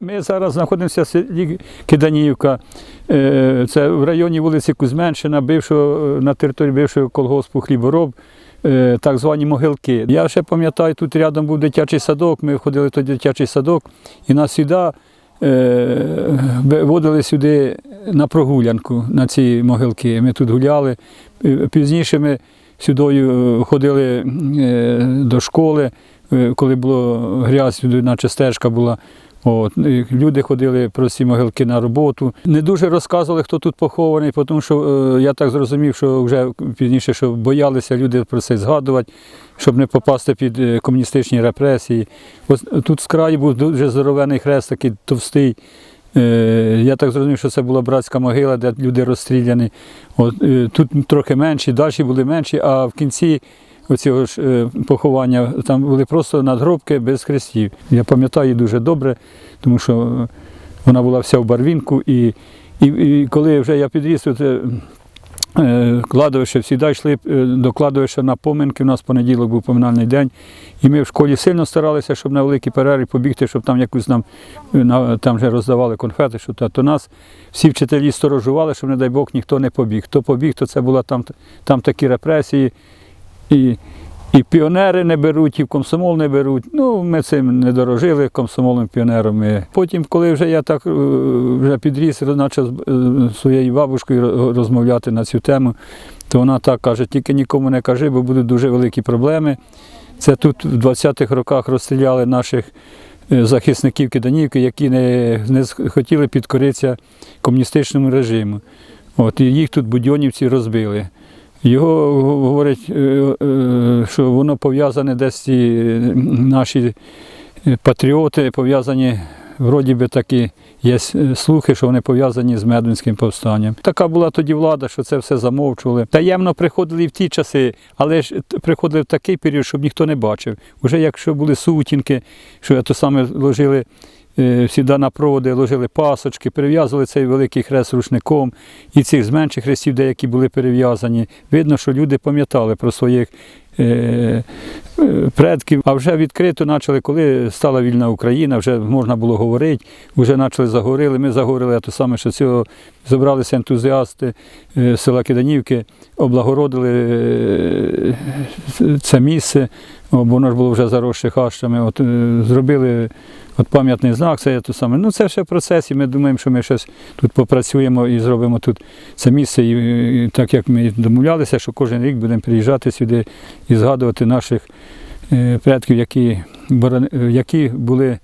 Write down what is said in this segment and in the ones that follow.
Ми зараз знаходимося в селі Киданівка. Е, Це в районі вулиці Кузьменшина, бившого, на території бившого колгоспу хлібороб, е, так звані могилки. Я ще пам'ятаю, тут рядом був дитячий садок. Ми входили в той дитячий садок, і нас сюди е, водили сюди на прогулянку на ці могилки. Ми тут гуляли. Е, Пізніше ми сюди е, ходили е, до школи, е, коли було грязь, сюди наче стежка була. От, люди ходили про ці могилки на роботу. Не дуже розказували, хто тут похований, тому що е, я так зрозумів, що вже пізніше що боялися люди про це згадувати, щоб не попасти під е, комуністичні репресії. Ось тут з краю був дуже здоровений хрест, такий товстий. Е, Я так зрозумів, що це була братська могила, де люди розстріляні. От, е, тут трохи менші, далі були менші, а в кінці оцього ж е, поховання там були просто надгробки без хрестів. Я пам'ятаю її дуже добре, тому що вона була вся в барвінку. І, і, і коли вже я підріс, то е, кладовище всі йшли е, до кладовища на поминки. У нас понеділок був поминальний день. І ми в школі сильно старалися, щоб на великій перерві побігти, щоб там якусь нам е, там вже роздавали конфети, що та, то нас всі вчителі сторожували, щоб, не дай Бог, ніхто не побіг. Хто побіг, то це були там, там такі репресії. І, і піонери не беруть, і в комсомол не беруть. Ну, ми цим не дорожили комсомолом піонерами. Потім, коли вже я так е, вже підріс, почав з е, своєю бабушкою розмовляти на цю тему, то вона так каже: тільки нікому не кажи, бо будуть дуже великі проблеми. Це тут в 20-х роках розстріляли наших е, захисників Киданівки, які не, не хотіли підкоритися комуністичному режиму. От, і їх тут будьонівці розбили. Його говорять, е, е, що воно пов'язане десь ці наші е, патріоти пов'язані, вроді би такі є слухи, що вони пов'язані з Медвинським повстанням. Така була тоді влада, що це все замовчували. Таємно приходили і в ті часи, але ж приходили в такий період, щоб ніхто не бачив. Уже якщо були сутінки, що то саме ложили. Е, Сюди на проводи ложили пасочки, перев'язували цей великий хрест рушником, і цих з менших хрестів деякі були перев'язані. Видно, що люди пам'ятали про своїх е, е, предків. А вже відкрито почали, коли стала вільна Україна, вже можна було говорити, вже почали заговорили. Ми заговорили, а то саме, що цього зібралися ентузіасти села Киданівки, облагородили це місце, бо воно ж було вже заросше хащами. От, е, зробили от пам'ятний знак, це то саме. Ну це ще в процесі. Ми думаємо, що ми щось тут попрацюємо і зробимо тут це місце. І, і так як ми домовлялися, що кожен рік будемо приїжджати сюди і згадувати наших е, предків, які, е, які були.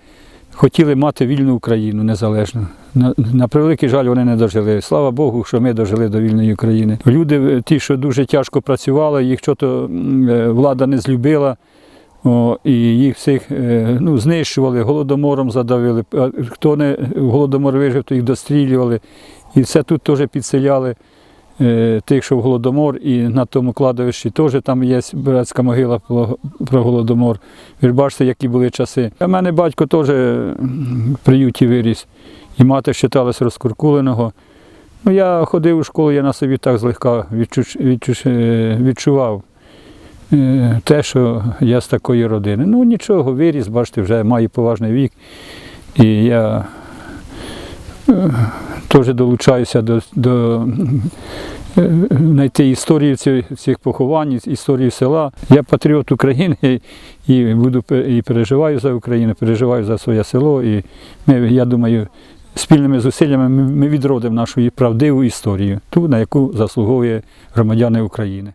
Хотіли мати вільну Україну незалежну. На, на превеликий жаль, вони не дожили. Слава Богу, що ми дожили до вільної України. Люди, е, ті, що дуже тяжко працювали, їх що то влада не злюбила. О, і їх всіх е, ну, знищували, голодомором задавили. А Хто не голодомор вижив, то їх дострілювали. І все тут теж підселяли е, тих, що в голодомор, і на тому кладовищі теж там є братська могила про, голодомор. Ви ж бачите, які були часи. У мене батько теж в приюті виріс, і мати вважалась розкуркуленого. Ну, я ходив у школу, я на собі так злегка відчуч, е, відчував те, що я з такої родини. Ну нічого, виріс, бачите, вже маю поважний вік. І я е, теж долучаюся до, до е, знайти історію цих, поховань, історію села. Я патріот України і буду і переживаю за Україну, переживаю за своє село. І ми, я думаю, спільними зусиллями ми ми відродимо нашу правдиву історію, ту, на яку заслуговує громадяни України.